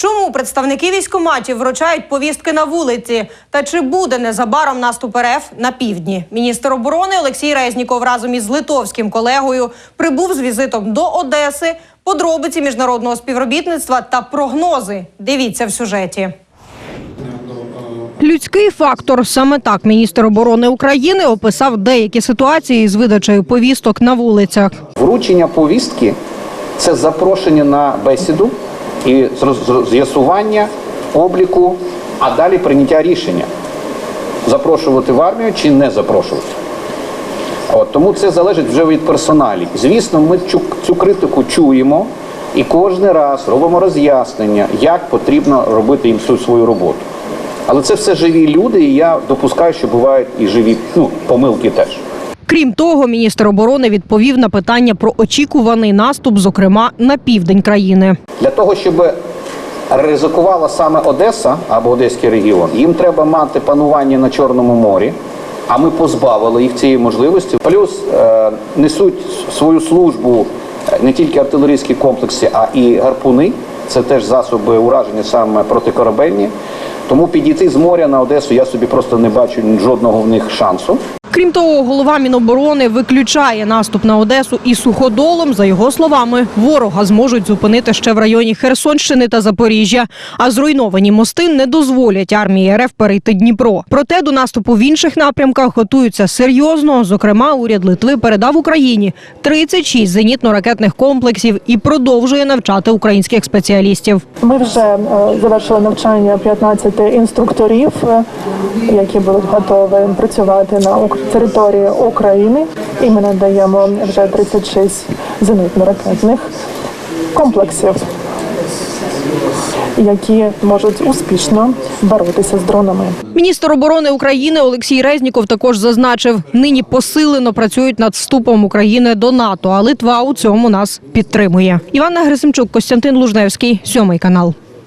Чому представники військоматів вручають повістки на вулиці? Та чи буде незабаром наступ РФ на півдні? Міністр оборони Олексій Резніков разом із литовським колегою прибув з візитом до Одеси. Подробиці міжнародного співробітництва та прогнози. Дивіться в сюжеті. Людський фактор саме так міністр оборони України описав деякі ситуації з видачею повісток на вулицях. Вручення повістки це запрошення на бесіду і з'ясування обліку, а далі прийняття рішення запрошувати в армію чи не запрошувати. От, тому це залежить вже від персоналів. Звісно, ми цю, цю критику чуємо і кожен раз робимо роз'яснення, як потрібно робити їм цю свою роботу. Але це все живі люди, і я допускаю, що бувають і живі ну, помилки теж. Крім того, міністр оборони відповів на питання про очікуваний наступ, зокрема на південь країни. Для того, щоб ризикувала саме Одеса або Одеський регіон, їм треба мати панування на Чорному морі. А ми позбавили їх цієї можливості. Плюс е, несуть свою службу е, не тільки артилерійські комплекси, а і гарпуни. Це теж засоби ураження саме протикорабельні. Тому підійти з моря на Одесу я собі просто не бачу жодного в них шансу. Крім того, голова Міноборони виключає наступ на Одесу і суходолом. За його словами, ворога зможуть зупинити ще в районі Херсонщини та Запоріжжя. А зруйновані мости не дозволять армії РФ перейти Дніпро. Проте до наступу в інших напрямках готуються серйозно. Зокрема, уряд Литви передав Україні 36 зенітно-ракетних комплексів і продовжує навчати українських спеціалістів. Ми вже е, завершили навчання 15 інструкторів, е, які будуть готові працювати на ук- території України. І ми надаємо вже 36 зенитно-ракетних комплексів, які можуть успішно боротися з дронами. Міністр оборони України Олексій Резніков також зазначив, нині посилено працюють над вступом України до НАТО, а Литва у цьому нас підтримує. Іванна Грисимчук, Костянтин Лужневський, сьомий канал.